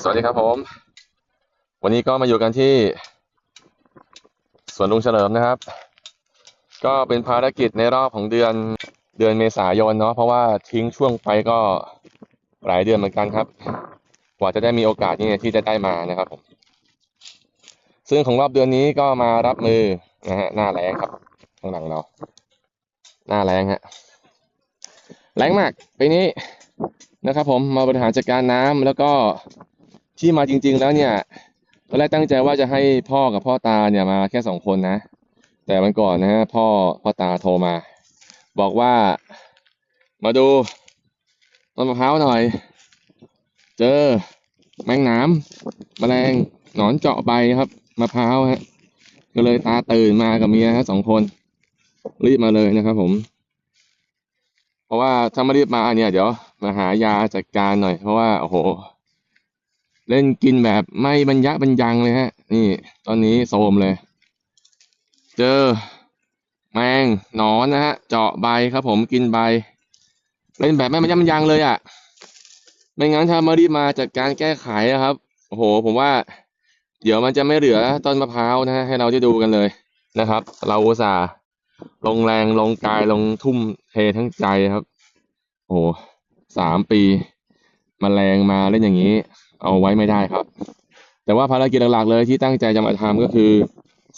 สวัสดีครับผม วันนี้ก็มาอยู่กันที่สวนลุงเฉลิมนะครับ ก็เป็นภารกิจในรอบของเดือนเดือนเมษายนเนาะเพราะว่าทิ้งช่วงไปก็หลายเดือนเหมือนกันครับ กว่าจะได้มีโอกาสนี้ที่จะได้มานะครับผมซึ่งของรอบเดือนนี้ก็มารับมือนะฮะหน้าแรงครับ ข้างหลังเรา หน้าแรงฮะแรงมากปีนี้นะครับผมมาบริหารจัดการน้ำแล้วก็ ที่มาจริง ๆ แล้วเนี่ยตอนแรกตั้งใจว่าจะให้พ่อกับพ่อตาเนี่ยมาแค่สองคนนะ แต่วันก่อนนะฮะพ่อพ่อตาโทรมา บอกว่ามาดูต้นมะพร้าวหน่อย เจอแมงนามแมลงหนอนเจาะใบครับมะพร้าวฮะก็เลยตาตื่นมากับเมียฮะสองคน รีบมาเลยนะครับผม เพราะว่าถ้าไม่รีบมาเนี่ยเดี๋ยวมาหายาจัดการหน่อย เพราะว่าโอ้โห เล่นกินแบบไม่บรรยะบรรยังเลยฮะ นี่ ตอนนี้โซมเลย เจอ แมงหนอนนะฮะ เจาะใบครับผมกินใบ เล่นแบบไม่บรรยะบรรยังเลยอะ่ะไม่งั้นถ้ามารีบมาจัดการแก้ไขอะครับโอ้โห ผมว่า เดี๋ยวมันจะไม่เหลือต้นมะพร้าวนะฮะให้เราได้ดูกันเลยนะครับ เราอุตส่าห์ลงแรงลงกายลงทุ่มเททั้งใจครับ โอ้โหสามปีมแมลงมาเล่นอย่างนี้ เอาไว้ไม่ได้ครับ แต่ว่าภารกิจหลักๆเลยที่ตั้งใจจะมาทำก็คือ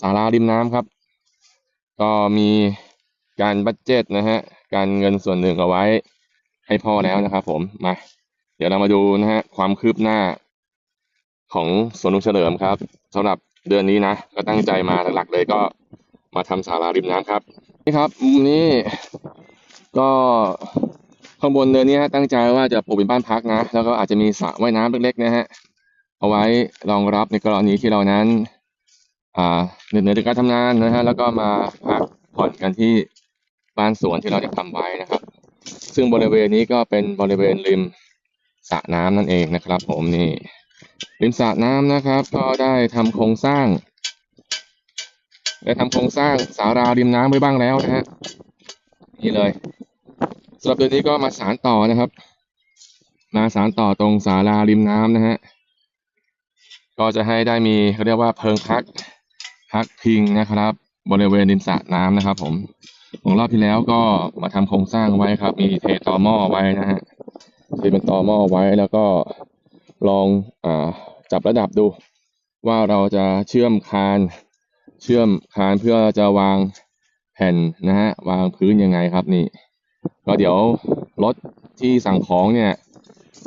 ศาลาริมน้ำครับ ก็มีการบัดเจตนะฮะการเงินส่วนหนึ่งเอาไว้ให้พ่อแล้วนะครับ ผมมาเดี๋ยวเรามาดูนะฮะความคืบหน้าของสวนลุงเฉลิมครับสำหรับเดือนนี้นะก็ตั้งใจมาหลักๆเลยก็มาทำศาลาริมน้ำครับนี่ครับมุมนี้ก็ ข้างบนเนินนี้ฮะตั้งใจว่าจะปลูกเป็นบ้านพักนะ แล้วก็อาจจะมีสระว่ายน้ำเล็กๆนะฮะ เอาไว้รองรับในกรณีที่เรานั้น อ่าเหนื่อยจากการทำงานนะฮะ แล้วก็มาพักผ่อนกันที่บ้านสวนที่เราได้ทำไว้นะครับ ซึ่งบริเวณนี้ก็เป็นบริเวณริมสระน้ำนั่นเองนะครับ ผมนี่ ริมสระน้ำนะครับ ก็ได้ทำโครงสร้างได้ทำโครงสร้างสาราริมน้ำไว้บ้างแล้วนะฮะนี่เลย สำหรับเดือนนี้ก็มาสารต่อนะครับ มาสารต่อตรงศาลาริมน้ำนะฮะก็จะให้ได้มีเขาเรียกว่าเพิงพักพักพิงนะครับ บริเวณริมสระน้ำนะครับ ผมของรอบที่แล้วก็มาทำโครงสร้างไว้ครับ มีเทตอหม้อไว้นะฮะเทเป็นตอหม้อไว้แล้วก็ลองอ่าจับระดับดู ว่าเราจะเชื่อมคานเชื่อมคานเพื่อจะวางแผ่นนะฮะวางพื้นยังไงครับนี่ ก็เดี๋ยวรถที่สั่งของเนี่ย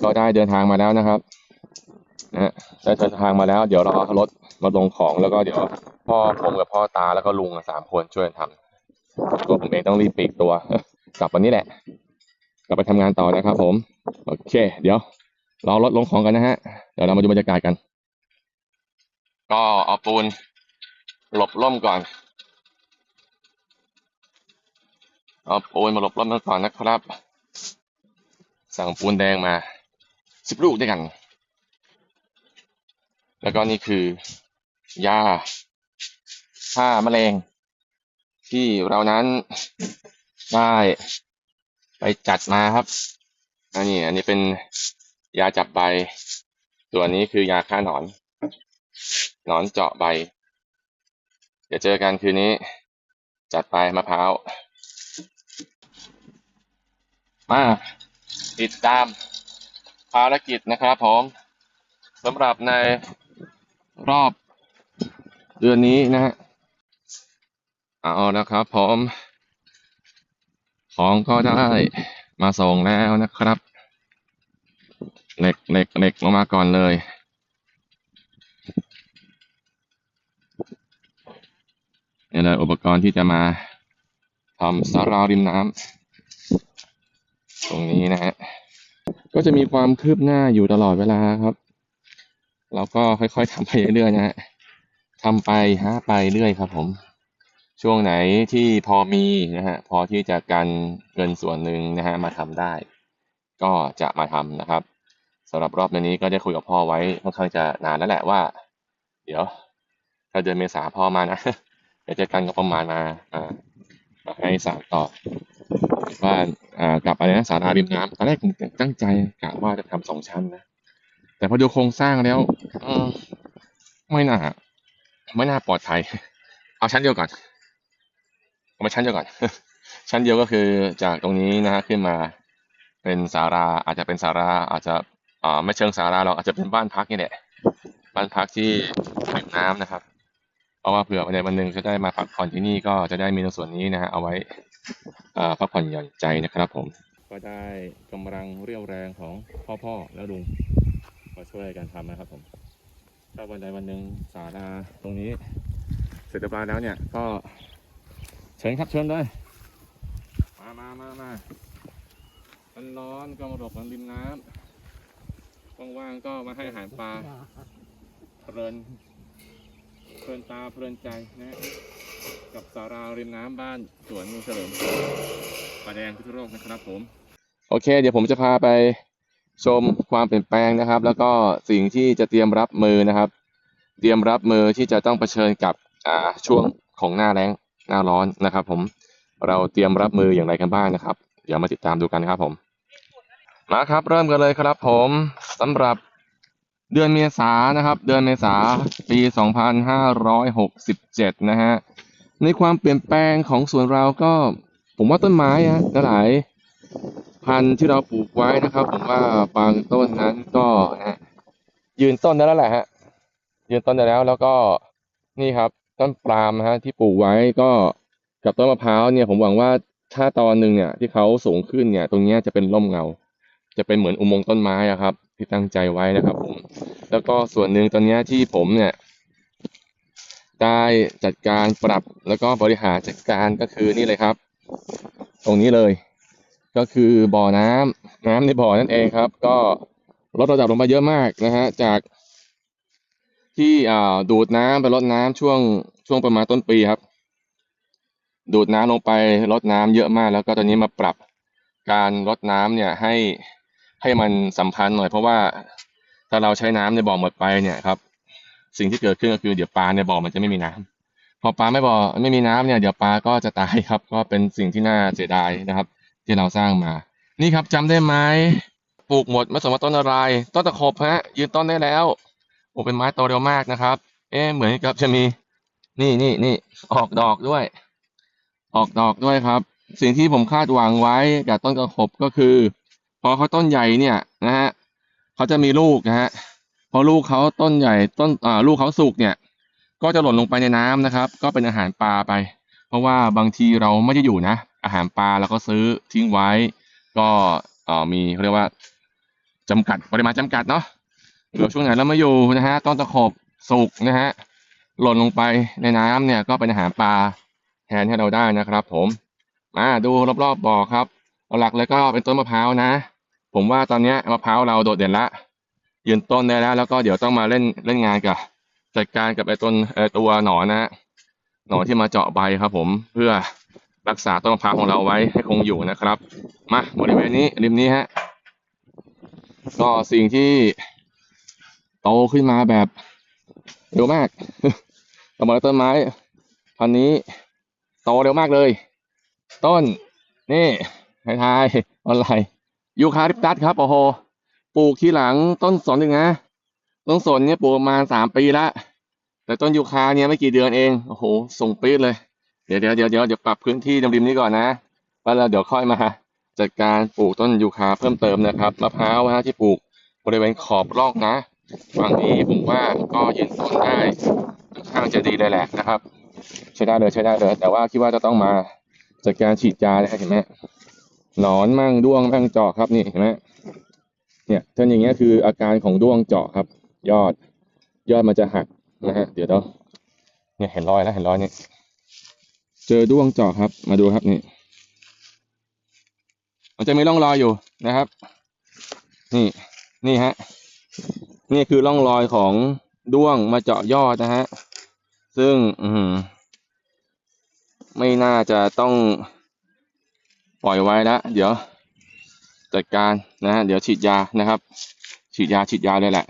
ก็ได้เดินทางมาแล้วนะครับนะฮะได้เดินทางมาแล้ว เดี๋ยวรอรถมาลงของแล้วก็เดี๋ยวพ่อผมกับพ่อตาแล้วก็ลุงสามคนช่วยกันทำตัวผมเองต้องรีบปีกตัว กลับวันนี้แหละ กลับไปทำงานต่อนะครับผม โอเค เดี๋ยวรอรถลงของกันนะฮะ เดี๋ยวเรามาดูบรรยากาศกัน ก็เอาปูนหลบร่มก่อน เอาปูนมาหลบร่มกันก่อนนะครับ สั่งปูนแดงมาสิบลูกด้วยกัน แล้วก็นี่คือยาฆ่าแมลง ที่เรานั้นได้ไปจัดมาครับอันนี้อันนี้เป็นยาจับใบ ตัวนี้คือยาฆ่าหนอน หนอนเจาะใบ เดี๋ยวเจอกันคืนนี้ จัดไปมะพร้าว มาติดตามภารกิจนะครับผมสำหรับในรอบเดือนนี้นะฮะเอานะครับผมของก็ได้มาส่งแล้วนะครับเหล็กเหล็กเหล็กลงมาก่อนเลยนี่เลยอุปกรณ์ที่จะมาทำสาราริมน้ำ ตรงนี้นะฮะก็จะมีความคืบหน้าอยู่ตลอดเวลาครับ เราก็ค่อยๆทำไปเรื่อยๆนะฮะทำไปหาไปเรื่อยครับ ผม ช่วงไหนที่พอมีนะฮะพอที่จะกันเงินส่วนหนึ่งนะฮะมาทำได้ ก็จะมาทำนะครับสำหรับรอบนี้ก็ได้คุยกับพ่อไว้ค่อนข้างจะนานแล้วแหละว่า เดี๋ยว ถ้าเดือนเมษาพ่อมานะเดี๋ยวจะกันก็ประมาณมาอ่า มาให้สารต่อว่าอ่ากับอะไรนะสาราริมน้ำตอนแรกผมตั้งใจกะว่าจะทำสองชั้นนะแต่พอดูโครงสร้างแล้วอืมไม่น่า ไม่น่าปลอดภัย เอาชั้นเดียวก่อนเอามาชั้นเดียวก่อน ชั้นเดียวก็คือจากตรงนี้นะฮะขึ้นมาเป็นศาลาอาจจะเป็นศาลาอาจจะอ่าไม่เชิงศาลาหรอกอาจจะเป็นบ้านพักนี่แหละบ้านพักที่ริมน้ำนะครับ ราะว่าเผื่อวันใดวันหนึ่งจะได้มาพักผ่อนที่นี่ก็จะได้มีในส่วนนี้นะฮะเอาไว้พักผ่อนหย่อนใจนะครับผม ก็ได้กำลังเรี่ยวแรงของพ่อพ่อและลุงมาช่วยกันทำนะครับผมถ้าวันใดวันหนึ่งศาลาตรงนี้เสร็จเรียบร้อยแล้วเนี่ยก็เชิญครับเชิญเลยมามามามามันร้อนก็มาหลบกันริมน้ำว่างๆก็มาให้อาหารปลาเพลิน เพลินตาเพลินใจนะกับสาราริมน้ำบ้านสวนลุงเฉลิมปลาแดงพิทุโลกนะครับผม โอเค เดี๋ยวผมจะพาไปชมความเปลี่ยนแปลงนะครับ แล้วก็สิ่งที่จะเตรียมรับมือนะครับ เตรียมรับมือที่จะต้องเผชิญกับช่วงของหน้าแล้งหน้าร้อนนะครับ ผมเราเตรียมรับมืออย่างไรกันบ้างนะครับ เดี๋ยวมาติดตามดูกันครับผม มาครับเริ่มกันเลยครับผมสำหรับ เดือนเมษานะครับ เดือนเมษาปี 2567 นะฮะ ในความเปลี่ยนแปลงของสวนเราก็ ผมว่าต้นไม้ฮะหลายพันธุ์ที่เราปลูกไว้นะครับ ผมว่าบางต้นนั้นก็นะฮะยืนต้นได้แล้วแหละฮะ ยืนต้นได้แล้วแล้วก็นี่ครับ ต้นปาล์มนะฮะที่ปลูกไว้ก็กับต้นมะพร้าวเนี่ย ผมหวังว่าถ้าตอนหนึ่งเนี่ยที่เขาสูงขึ้นเนี่ย ตรงนี้จะเป็นร่มเงา จะเป็นเหมือนอุโมงค์ต้นไม้อะครับ ที่ตั้งใจไว้นะครับผมแล้วก็ส่วนหนึ่งตอนนี้ที่ผมเนี่ย ได้จัดการปรับแล้วก็บริหารจัดการก็คือนี่เลยครับ ตรงนี้เลย ก็คือบ่อน้ำน้ำในบ่อนั่นเองครับ ก็ลดระดับลงมาเยอะมากนะฮะจากที่ดูดน้ำไปรดน้ำช่วงช่วงประมาณต้นปีครับ ดูดน้ำลงไปรดน้ำเยอะมาก แล้วก็ตอนนี้มาปรับการรดน้ำเนี่ยให้ ให้มันสัมพันธ์หน่อยเพราะว่าถ้าเราใช้น้ำในบ่อหมดไปเนี่ยครับ สิ่งที่เกิดขึ้นก็คือเดี๋ยวปลาในบ่อมันจะไม่มีน้ำพอปลาไม่บ่อไม่มีน้ำเนี่ยเดี๋ยวปลาก็จะตายครับ ก็เป็นสิ่งที่น่าเสียดายนะครับ ที่เราสร้างมา นี่ครับจำได้ไหมปลูกหมดไม่สมว่าต้นอะไร ต้นตะขบฮะ ยืนต้นได้แล้วโอ้เป็นไม้โตเร็วมากนะครับ เอ๊เหมือนกับจะมีนี่นี่นี่ออกดอกด้วย ออกดอกด้วยครับ สิ่งที่ผมคาดหวังไว้กับต้นกระขบก็คือ อเขาต้นใหญ่เนี่ยนะฮะเขาจะมีลูกนะฮะพอลูกเขาต้นใหญ่ต้นอ่าลูกเขาสุกเนี่ย ก็จะหล่นลงไปในน้ำนะครับ ก็เป็นอาหารปลาไป เพราะว่าบางทีเราไม่ได้อยู่นะ อาหารปลาเราก็ซื้อทิ้งไว้ ก็อ่อมีเขาเรียกว่าจำกัดปริมาณจำกัดเนาะเดี๋ยวช่วงไหนเราไม่อยู่นะฮะต้นตะขบสุกนะฮะหล่นลงไปในน้ำเนี่ยก็เป็นอาหารปลาแทนให้เราได้นะครับ ผมมาดูรอบๆบ่อครับหลักเลยก็เป็นต้นมะพร้าวนะ ผมว่าตอนนี้มะพร้าวเราโดดเด่นละยืนต้นได้แล้ว แล้วก็เดี๋ยวต้องมาเล่นเล่นงานกับจัดการกับไอ้ต้นไอ้ตัวหนอนนะฮะหนอนที่มาเจาะใบครับ ผมเพื่อรักษาต้นมะพร้าวของเราไว้ให้คงอยู่นะครับ มาบริเวณนี้ริมนี้ฮะก็สิ่งที่โตขึ้นมาแบบเร็วมากสมอต้นไม้พันนี้โตเร็วมากเลย ต้นนี่ทายทายๆอะไร ยูคาลิปตัสครับโอ้โหปลูกที่หลังต้นสนหนึ่งนะต้นสนเนี่ยปลูกประมาณสามปีละแต่ต้นยูคาเนี่ยไม่กี่เดือนเองโอ้โหส่งปี๊ดเลยเดี๋ยวเดี๋ยวเดี๋ยวเดี๋ยวเดี๋ยวปรับพื้นที่ริมๆนี้ก่อนนะแล้วเราเดี๋ยวค่อยมาจัดการปลูกต้นยูคาเพิ่มเติมนะครับมะพร้าวนะฮะที่ปลูกบริเวณขอบร่องนะฝั่งนี้ผมว่าก็ยืนต้นได้ค่อนข้างจะดีเลยแหละนะครับ ใช้ได้เลยใช้ได้เลยแต่ว่าคิดว่าจะต้องมาจัดการฉีดยาเลยครับเห็นไหม หนอนมั่งด้วงมั่งเจาะครับนี่เห็นไหมเนี่ยถ้าอย่างเงี้ยคืออาการของด้วงเจาะครับ ยอด ยอดมันจะหักนะฮะเดี๋ยวต้องเนี่ยเห็นรอยแล้วเห็นรอยเนี่ยเจอด้วงเจาะครับ มาดูครับนี่มันจะมีร่องรอยอยู่นะครับ นี่นี่ฮะนี่คือร่องรอยของด้วงมาเจาะยอดนะฮะซึ่ง อืไม่น่าจะต้อง ปล่อยไว้ละเดี๋ยวจัดการนะฮะเดี๋ยวฉีดยานะครับ ฉีดยาฉีดยาเลยแหละ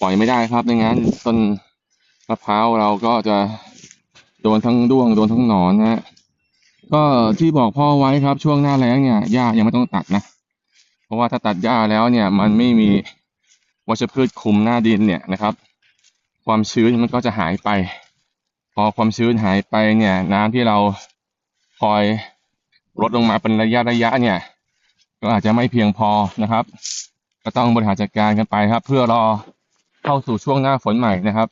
ปล่อยไม่ได้ครับไม่งั้นต้นมะพร้าวเราก็จะโดนทั้งด้วงโดนทั้งหนอนนะฮะก็ที่บอกพ่อไว้ครับช่วงหน้าแล้งเนี่ยหญ้ายังไม่ต้องตัดนะ เพราะว่าถ้าตัดหญ้าแล้วเนี่ย มันไม่มีวัชพืชคุมหน้าดินเนี่ยนะครับ ความชื้นมันก็จะหายไป พอความชื้นหายไปเนี่ย น้ำที่เราคอย ลดลงมาเป็นระยะระยะเนี่ย ก็อาจจะไม่เพียงพอนะครับ ก็ต้องบริหารจัดการกันไปครับ เพื่อรอเข้าสู่ช่วงหน้าฝนใหม่นะครับ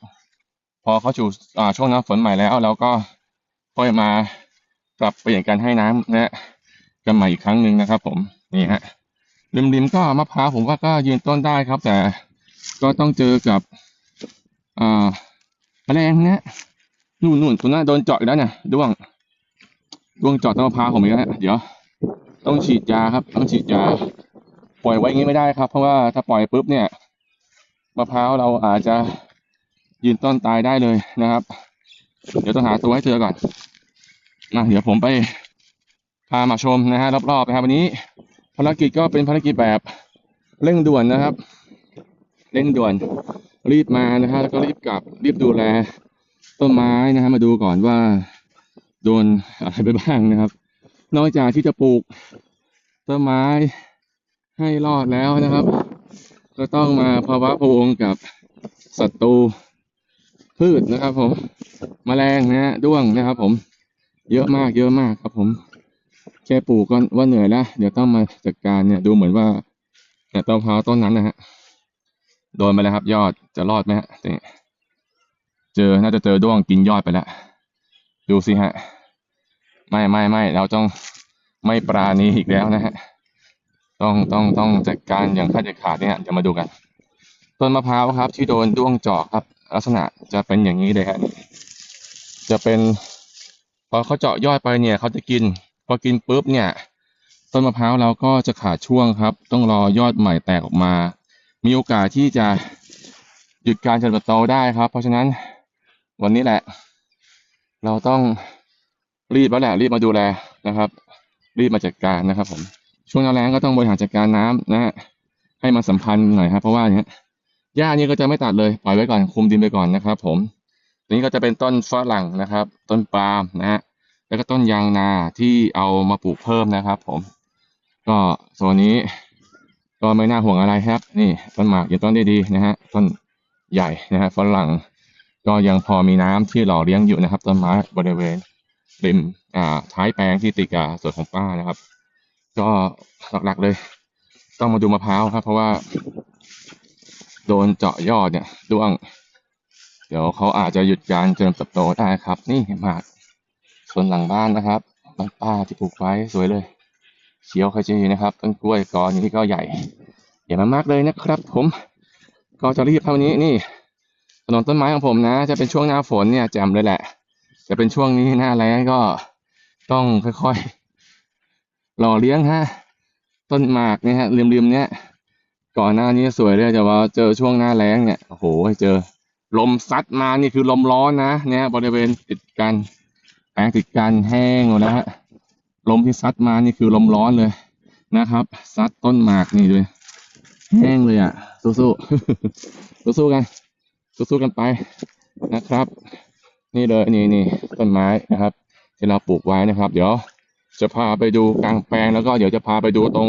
พอเข้าสู่ช่วงหน้าฝนใหม่แล้วเราก็ค่อยมาปรับเปลี่ยนการให้น้ำนะกันใหม่อีกครั้งหนึ่งนะครับ ผมนี่ฮะริมๆก็มะพร้าวผมว่าก็ยืนต้นได้ครับ แต่ก็ต้องเจอกับอ่าแมลงนะนู่นนู่นคุณน่าโดนเจาะอีกแล้วเนี่ยด้วง ด้วงจาะต้นมะพร้าวผมอีกแล้วเดี๋ยว ต้องฉีดยาครับ ต้องฉีดยา ปล่อยไว้อย่างนี้ไม่ได้ครับ เพราะว่าถ้าปล่อยปุ๊บเนี่ยมะพร้าวเราอาจจะยืนต้นตายได้เลยนะครับ เดี๋ยวต้องหาตัวให้เจอก่อนนะเดี๋ยวผมไปพามาชมนะฮะรอบๆนะครับวันนี้ภารกิจก็เป็นภารกิจแบบเร่งด่วนนะครับเร่งด่วนรีบมานะฮะแล้วก็รีบกลับรีบดูแลต้นไม้นะฮะมาดูก่อนว่า โดนอะไรไปบ้างนะครับ นอกจากที่จะปลูกต้นไม้ให้รอดแล้วนะครับ ก็ต้องมาภาวะพวงกับศัตรูพืชนะครับผมแมลงนะฮะด้วงนะครับ ผม เยอะมากเยอะมากครับผม แค่ปลูกก็ว่าเหนื่อยแล้วเดี๋ยวต้องมาจัดการเนี่ย ดูเหมือนว่าเนี่ยต้นพร้าวต้นนั้นนะฮะโดนไปแล้วครับ ยอดจะรอดไหมฮะเจอน่าจะเจอด้วงกินยอดไปแล้วดูสิฮะ ไม่ไม่ไม่เราต้องไม่ปราณีอีกแล้วนะฮะต้องต้องต้องจัดการอย่างขั้นเด็ดขาดเนี่ยเดี๋ยวมาดูกัน ต้นมะพร้าวครับ ที่โดนด้วงเจาะครับ ลักษณะจะเป็นอย่างนี้เลยฮะจะเป็น พอเขาเจาะยอดไปเนี่ยเขาจะกิน พอกินปุ๊บเนี่ย ต้นมะพร้าวเราก็จะขาดช่วงครับ ต้องรอยอดใหม่แตกออกมา มีโอกาสที่จะหยุดการเจริญเติบโตได้ครับ เพราะฉะนั้นวันนี้แหละ เราต้อง รีบแล้วแหละรีบมาดูแลนะครับ รีบมาจัดการนะครับ ผมช่วงหน้าแล้งก็ต้องบริหารจัดการน้ำนะฮะให้มันสัมพันธ์หน่อยครับเพราะว่าอย่างเนี้ยหญ้านี่ก็จะไม่ตัดเลยปล่อยไว้ก่อนคุมดินไปก่อนนะครับ ผมอันนี้ก็จะเป็นต้นฝรั่งนะครับ ต้นปาล์มนะฮะแล้วก็ต้นยางนาที่เอามาปลูกเพิ่มนะครับ ผม ก็โซนนี้ก็ไม่น่าห่วงอะไรครับ นี่ต้นหมากยังต้นได้ดีนะฮะต้นใหญ่นะฮะฝรั่งก็ยังพอมีน้ำที่หล่อเลี้ยงอยู่นะครับ ต้นไม้บริเวณ ริมอ่าท้ายแปลงที่ติดกับสวนของป้านะครับ ก็หลักๆเลย ต้องมาดูมะพร้าวครับ เพราะว่า โดนเจาะยอดเนี่ยด้วง เดี๋ยวเขาอาจจะหยุดการเจริญเติบโตได้ครับ นี่หมากส่วนหลังบ้านนะครับบ้านป้าที่ปลูกไว้สวยเลยเขียวขจีนะครับต้นกล้วยกอนี้ก็ใหญ่ใหญ่มากๆเลยนะครับ ผมก็จะรีบเท่านี้นี่ถนนต้นไม้ของผมนะ จะเป็นช่วงหน้าฝนเนี่ยแจ่มเลยแหละ จะเป็นช่วงนี้หน้าแล้งก็ต้องค่อยๆ หล่อเลี้ยงฮะ ต้นหมากเนี่ยฮะริมๆ เนี้ยก่อนหน้านี้สวยเลยแต่ว่าเจอช่วงหน้าแล้งเนี่ยโอ้โหเจอ ลมซัดมานี่คือลมร้อนนะเนี่ยบริเวณติดกันแปลงติดกันแห้งหมดแล้วฮะลมที่ซัดมานี่คือลมร้อนเลยนะครับ ซัดต้นหมากนี่ด้วยแห้งเลยอะ สู้ๆสู้ๆกันสู้ๆกันไปนะครับ นี่เลยนี่นี่ต้นไม้นะครับ ที่เราปลูกไว้นะครับ เดี๋ยวจะพาไปดูกลางแปลงแล้วก็เดี๋ยวจะพาไปดูตรง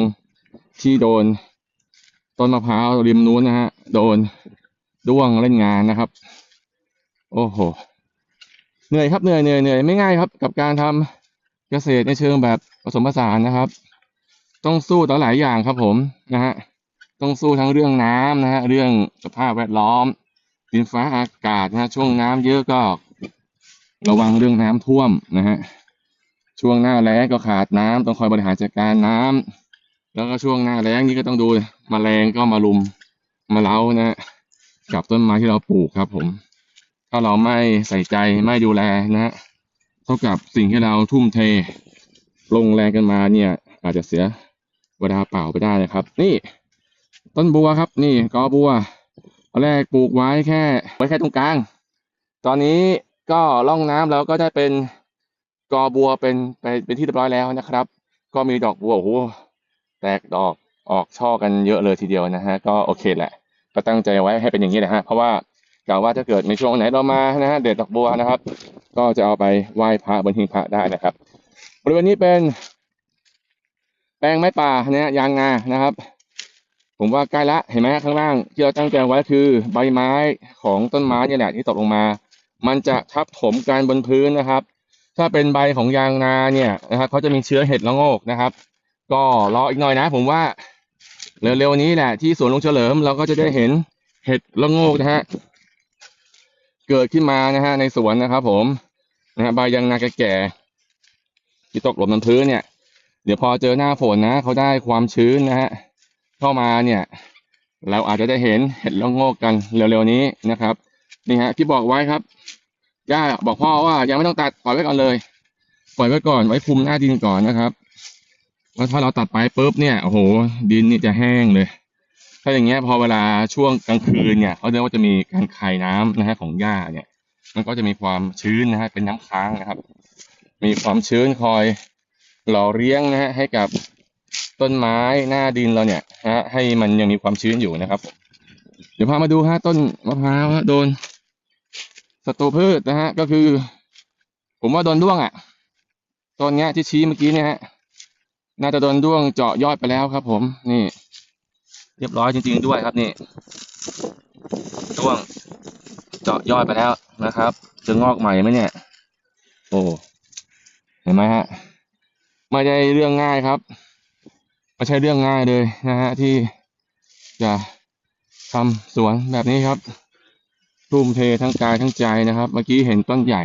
ที่โดนต้นมะพร้าวริมนู้นนะฮะโดนด้วงเล่นงานนะครับ โอ้โหเหนื่อยครับเหนื่อยเหนื่อยเหนื่อยไม่ง่ายครับ กับการทำเกษตรในเชิงแบบผสมผสานนะครับ ต้องสู้ต่อหลายอย่างครับผมนะฮะต้องสู้ทั้งเรื่องน้ำนะฮะเรื่องสภาพแวดล้อมดินฟ้าอากาศนะฮะช่วงน้ำเยอะก็ ระวังเรื่องน้ำท่วมนะฮะช่วงหน้าแล้งก็ขาดน้ำต้องคอยบริหารจัดการน้ำแล้วก็ช่วงหน้าแล้งนี่ก็ต้องดูมแมลงก็มาลุมมาเล้านะฮะกับต้นไม้ที่เราปลูกครับผม ถ้าเราไม่ใส่ใจไม่ดูแลนะฮะเท่ากับสิ่งที่เราทุ่มเท ลงแรงกันมาเนี่ย อาจจะเสียเวลาเปล่าไปได้นะครับ นี่ ต้นบัวครับ นี่กอบัวตอนแรกปลูกไว้แค่ ไว้แค่ตรงกลาง ตอนนี้ ก็ล่องน้ำแล้วก็ได้เป็นกอบัวเป็นไปเป็นที่เรียบร้อยแล้วนะครับ ก็มีดอกบัวโอ้โหแตกดอกออกช่อกันเยอะเลยทีเดียวนะฮะก็โอเคแหละ ก็ตั้งใจไว้ให้เป็นอย่างนี้แหละฮะเพราะว่ากล่าวว่าถ้าเกิดในช่วงไหนเรามานะฮะเด็ดดอกบัวนะครับ ก็จะเอาไปไหว้พระบนหิ้งพระได้นะครับบริเวณนี้เป็น แปลงไม้ป่านี่ยยางนานะครับ ผมว่าใกล้ละเห็นไหมข้างล่างที่เราตั้งใจไว้คือใบไม้ของต้นไม้เนี่ยแหละที่ตกลงมา มันจะทับถมกันบนพื้นนะครับ ถ้าเป็นใบของยางนาเนี่ยนะครับเขาจะมีเชื้อเห็ดละโงกนะครับ ก็รออีกหน่อยนะ ผมว่าเร็วๆนี้แหละที่สวนลุงเฉลิมเราก็จะได้เห็นเห็ดละโงกนะฮะเกิดขึ้นมานะฮะในสวนนะครับ ผมนะฮะใบยางนาแก่ๆที่ตกหล่นบนพื้นเนี่ย เดี๋ยวพอเจอหน้าฝนนะเขาได้ความชื้นนะฮะเข้ามาเนี่ย เราอาจจะได้เห็นเห็ดละโงกกันเร็วๆนี้นะครับ นี่ฮะที่บอกไว้ครับย่าบอกพ่อว่ายังไม่ต้องตัดปล่อยไว้ก่อนเลยปล่อยไว้ก่อนไว้คุมหน้าดินก่อนนะครับว่าถ้าเราตัดไปปุ๊บเนี่ยโอ้โห ดินนี่จะแห้งเลย ถ้าอย่างเงี้ยพอเวลาช่วงกลางคืนเนี่ยเขาเรียกว่าจะมีการคายน้ำนะฮะของหญ้าเนี่ย มันก็จะมีความชื้นนะฮะเป็นน้ำค้างนะครับ มีความชื้นคอยหล่อเลี้ยงนะฮะให้กับต้นไม้หน้าดินเราเนี่ยฮะให้มันยังมีความชื้นอยู่นะครับ เดี๋ยวพามาดูฮะต้นมะพร้าวโดน ศัตรูพืชนะฮะ ก็คือ ผมว่าโดนด้วงอะต้นเนี้ยที่ชี้เมื่อกี้เนี่ยฮะน่าจะโดนด้วงเจาะยอดไปแล้วครับ ผมนี่ เรียบร้อยจริง ๆ ด้วยครับนี่ด้วงเจาะยอดไปแล้วนะครับจะงอกใหม่ไหมเนี่ย โอ้เห็นไหมฮะไม่ได้เรื่องง่ายครับไม่ใช่เรื่องง่ายเลยนะฮะที่จะทำสวนแบบนี้ครับ ทุ่มเททั้งกายทั้งใจนะครับ เมื่อกี้เห็นต้นใหญ่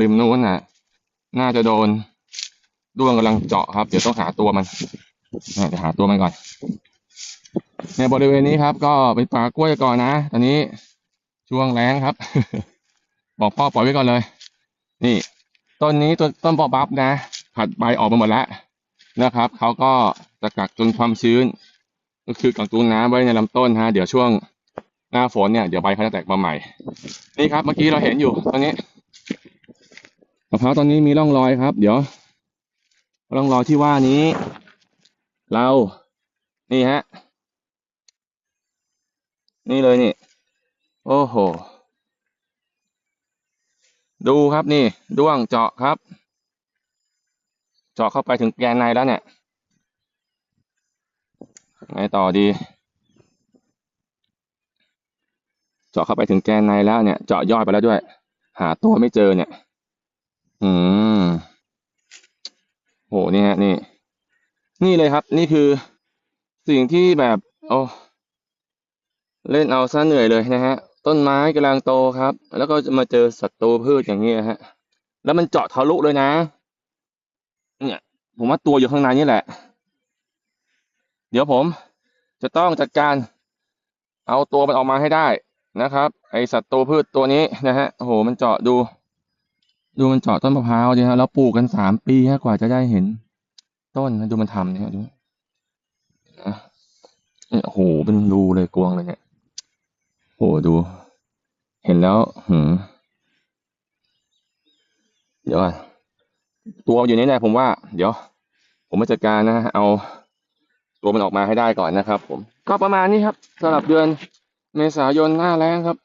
ริมนู้นน่ะ น่าจะโดนด้วงกำลังเจาะครับ เดี๋ยวต้องหาตัวมันอะเดี๋ยวหาตัวมันก่อน ในบริเวณนี้ครับ ก็เป็นป่ากล้วยก่อนนะตอนนี้ช่วงแล้งครับ บอกพ่อปล่อยไว้ก่อนเลย นี่ต้นนี้ต้นต้นปอบับนะผัดใบออกมาหมดแล้วนะครับเขาก็จะกักตุนความชื้น ก็คือกักตุนน้ำไว้ในลำต้นฮะเดี๋ยวช่วง หน้าฝนเนี่ยเดี๋ยวใบเขาจะแตกมาใหม่ นี่ครับเมื่อกี้เราเห็นอยู่ตอนนี้มะพร้าวตอนนี้มีร่องรอยครับ เดี๋ยว ร่องรอยที่ว่านี้ เรานี่ฮะ นี่เลยนี่ โอ้โห ดูครับนี่ด้วงเจาะครับ เจาะเข้าไปถึงแกนในแล้วเนี่ยไงต่อดี เจาะเข้าไปถึงแกนในแล้วเนี่ย เจาะยอดไปแล้วด้วย หาตัวไม่เจอเนี่ย อืมโหนี่ฮะนี่ นี่เลยครับ นี่คือสิ่งที่แบบ โอ้เล่นเอาซะเหนื่อยเลยนะฮะ ต้นไม้กำลังโตครับ แล้วก็มาเจอศัตรูพืชอย่างนี้ฮะ แล้วมันเจาะทะลุเลยนะ เนี่ย ผมว่าตัวอยู่ข้างในนี่แหละ เดี๋ยวผมจะต้องจัดการ เอาตัวมันออกมาให้ได้ นะครับ ไอศัตรูพืชตัวนี้นะฮะโอ้โหมันเจาะดู ดูมันเจาะต้นมะพร้าวดิฮะแล้วปลูกกันสามปีฮะกว่าจะได้เห็น ต้นนะดูมันทำเนี่ยดูนะเนี่ยโอ้โหเป็นรูเลยกวงเลยเนี่ยโอ้โหดู เห็นแล้วหืมเดี๋ยวตัวอยู่ในี่แหละผมว่า เดี๋ยว ผมมาจัดการนะฮะเอาตัวมันออกมาให้ได้ก่อนนะครับ ผม ก็ประมาณนี้ครับสำหรับเดือน เมษายนหน้าแล้งครับ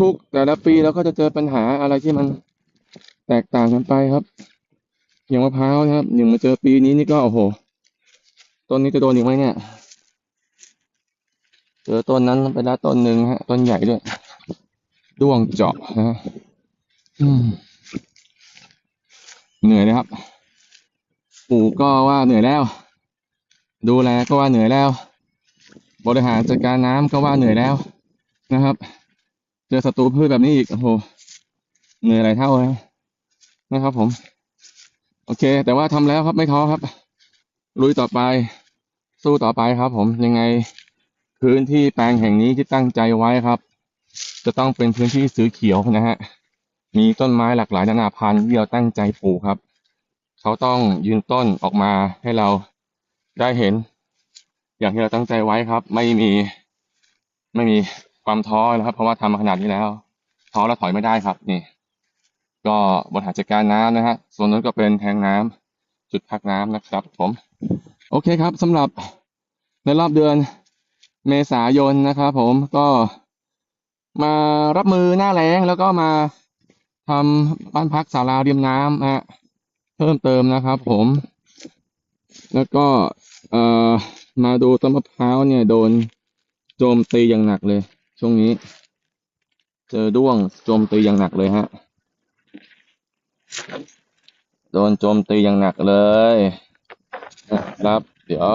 ทุกๆ แต่ละปีเราก็จะเจอปัญหาอะไรที่มันแตกต่างกันไปครับ อย่างมะพร้าวนะครับอย่างมาเจอปีนี้นี่ก็โอ้โหต้นนี้จะโดนอีกไหมเนี่ยเจอต้นนั้นไปแล้วต้นหนึ่งฮะต้นใหญ่ด้วยด้วงเจาะนะฮะเหนื่อยนะครับปลูกก็ว่าเหนื่อยแล้ว ดูแลก็ว่าเหนื่อยแล้ว บริหารจัดการน้ำก็ว่าเหนื่อยแล้วนะครับ เจอศัตรูพืชแบบนี้อีกโอ้โหเหนื่อยหลายเท่าแล้วนะครับ ผม โอเค แต่ว่าทำแล้วครับไม่ท้อครับลุยต่อไป สู้ต่อไปครับ ผมยังไงพื้นที่แปลงแห่งนี้ที่ตั้งใจไว้ครับ จะต้องเป็นพื้นที่สีเขียวนะฮะมีต้นไม้หลากหลายนานาพันธุ์ที่เราตั้งใจปลูกครับ เขาต้องยืนต้นออกมาให้เราได้เห็น อย่างที่เราตั้งใจไว้ครับ ไม่มี ไม่มีความท้อนะครับ เพราะว่าทำมาขนาดนี้แล้วท้อแล้วถอยไม่ได้ครับ นี่ ก็บริหารจัดการน้ำนะฮะส่วนนั้นก็เป็นแทงน้ำจุดพักน้ำนะครับ ผม โอเคครับสำหรับในรอบเดือนเมษายนนะครับผมก็มารับมือหน้าแล้งแล้วก็มาทำบ้านพักศาลาริมน้ำนะฮะเพิ่มเติมนะครับผม แล้วก็เอ่อ มาดูต้นมะพร้าวเนี่ยโดนโจมตีอย่างหนักเลย ช่วงนี้ เจอด้วงโจมตีอย่างหนักเลยฮะ โดนโจมตีอย่างหนักเลยนะครับ เดี๋ยว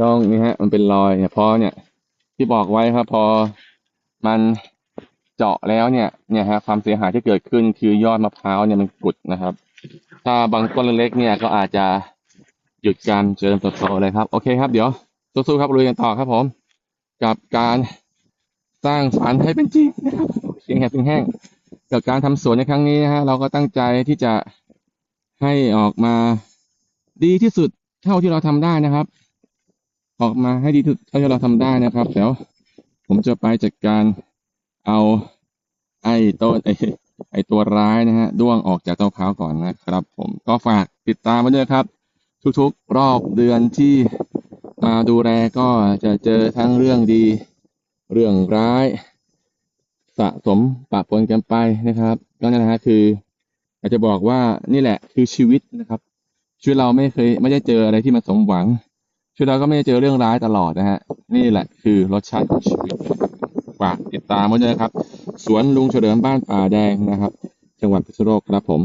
ต้องนี่ฮะ มันเป็นรอยเนี่ยพอเนี่ย ที่บอกไว้ครับ พอมันเจาะแล้วเนี่ยเนี่ยฮะความเสียหายที่เกิดขึ้นคือยอดมะพร้าวเนี่ยมันกุดนะครับ ถ้าบางต้นเล็กเนี่ยก็อาจจะ หยุดการเจริญเติบโตเลยครับ โอเคครับ เดี๋ยวสู้ๆครับลุยกันต่อครับผม กับการสร้างฝันให้เป็นจริงนะครับเสียงแหบเสียงแห้งกับการทำสวนในครั้งนี้นะฮะเราก็ตั้งใจที่จะให้ออกมาดีที่สุดเท่าที่เราทำได้นะครับ ออกมาให้ดีที่สุดเท่าที่เราทำได้นะครับเดี๋ยวผมจะไปจัดการเอาไอ้ต้นไอ้ไอ้ตัวร้ายนะฮะด้วงออกจากเต้าพร้าวก่อนนะครับ ผมก็ฝากติดตามมาด้วยครับ ทุกๆ รอบเดือนที่มาดูแลก็จะเจอทั้งเรื่องดี เรื่องร้าย สะสมปะปนกันไปนะครับ ก็นั่นนะฮะคืออาจจะบอกว่านี่แหละคือชีวิตนะครับชีวิตเราไม่เคยไม่ได้เจออะไรที่มันสมหวังชีวิตเราก็ไม่ได้เจอเรื่องร้ายตลอดนะฮะนี่แหละคือรสชาติของชีวิตฝากติดตามไว้ด้วยนะครับ สวนลุงเฉลิมบ้านป่าแดงนะครับ จังหวัดพิษณุโลกครับผม